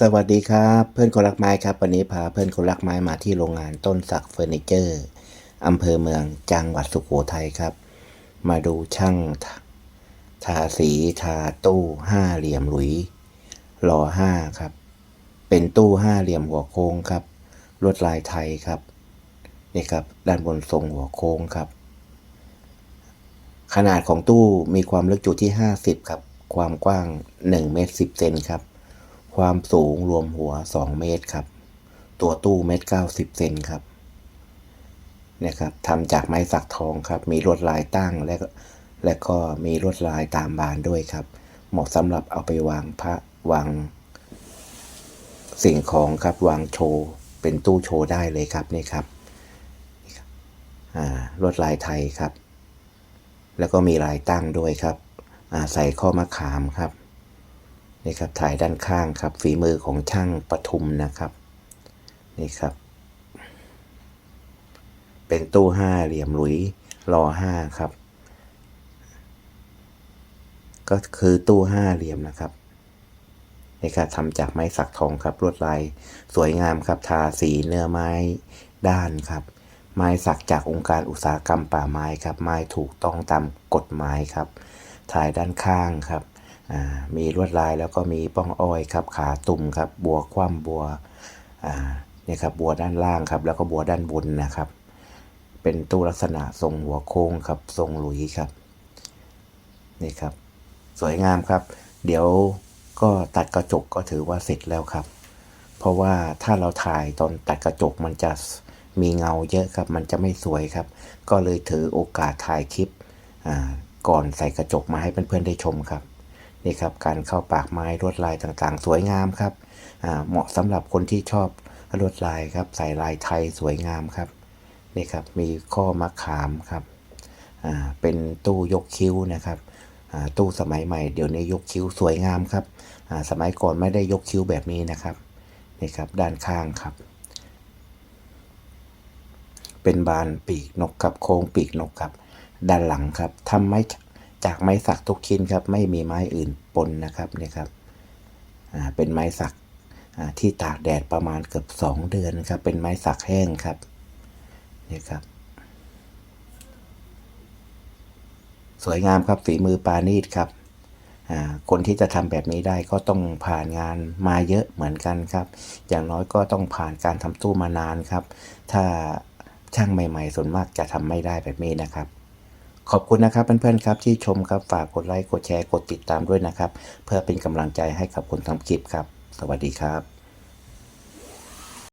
สวัสดีครับเพื่อนคนรักไม้ครับ วันนี้พาเพื่อนคนรักไม้มาที่โรงงานต้นสักเฟอร์นิเจอร์อำเภอเมืองจังหวัดสุโขทัยครับ มาดูช่างทาทาสีทาตู้ห้าเหลี่ยมหลุยรอห้าครับ เป็นตู้ห้าเหลี่ยมหัวโค้งครับลวดลายไทยครับนี่ครับ ด้านบนทรงหัวโค้งครับ ขนาดของตู้มีความลึกจุดที่ 50 ครับ ความกว้าง1เมตร10เซนครับ ความสูงรวมหัว 2 เมตรครับ ตัวตู้เมตร90เซนครับเนี่ยครับทำจากไม้สักทองครับ มีลวดลายตั้งและก็และก็มีลวดลายตามบานด้วยครับ เหมาะสำหรับเอาไปวางพระวางสิ่งของครับวางโชว์เป็นตู้โชว์ได้เลยครับนี่ครับลวดลายไทยครับ แล้วก็มีลายตั้งด้วยครับใส่ข้อมะขามครับ นี่ครับถ่ายด้านข้างครับ ฝีมือของช่างปทุมนะครับ นี่ครับ เป็นตู้ห้าเหลี่ยมหลุยรอห้าครับ ก็คือตู้ห้าเหลี่ยมนะครับนี่ครับทำจากไม้สักทองครับลวดลายสวยงามครับ ทาสีเนื้อไม้ด้านครับ ไม้สักจากองค์การอุตสาหกรรมป่าไม้ครับ ไม้ถูกต้องตามกฎหมายครับ ถ่ายด้านข้างครับ มีลวดลายแล้วก็มีป้องอ้อยครับขาตุ่มครับบัวคว่ำบัวเนี่ยครับบัวด้านล่างครับ แล้วก็บัวด้านบนนะครับ เป็นตู้ลักษณะทรงหัวโค้งครับ ทรงหลุยครับนี่ครับ สวยงามครับ เดี๋ยวก็ตัดกระจกก็ถือว่าเสร็จแล้วครับ เพราะว่าถ้าเราถ่ายตอนตัดกระจกมันจะมีเงาเยอะครับ มันจะไม่สวยครับ ก็เลยถือโอกาสถ่ายคลิปก่อนใส่กระจกมาให้เพื่อนๆได้ชมครับ นี่ครับการเข้าปากไม้ลวดลายต่างๆ สวยงามครับเหมาะสำหรับคนที่ชอบลวดลายครับใส่ลายไทยสวยงามครับนี่ครับมีข้อมะขามครับเป็นตู้ยกคิ้วนะครับตู้สมัยใหม่เดี๋ยวนี้ยกคิ้วสวยงามครับสมัยก่อนไม่ได้ยกคิ้วแบบนี้นะครับนี่ครับด้านข้างครับ เป็นบานปีกนกกับโค้งปีกนกครับ ด้านหลังครับทำไม้ จากไม้สักทุกชิ้นครับ ไม่มีไม้อื่นปนนะครับเนี่ยครับเป็นไม้สักที่ตากแดดประมาณเกือบสองเดือนครับ เป็นไม้สักแห้งครับนี่ครับ สวยงามครับฝีมือปานีตครับคนที่จะทำแบบนี้ได้ก็ต้องผ่านงานมาเยอะเหมือนกันครับ อย่างน้อยก็ต้องผ่านการทำตู้มานานครับ ถ้าช่างใหม่ ๆ ส่วนมากจะทำไม่ได้แบบนี้นะครับ ขอบคุณนะครับเพื่อนๆครับที่ชมครับฝากกดไลค์กดแชร์กดติดตามด้วยนะครับ เพื่อเป็นกำลังใจให้กับคนทำคลิปครับ สวัสดีครับ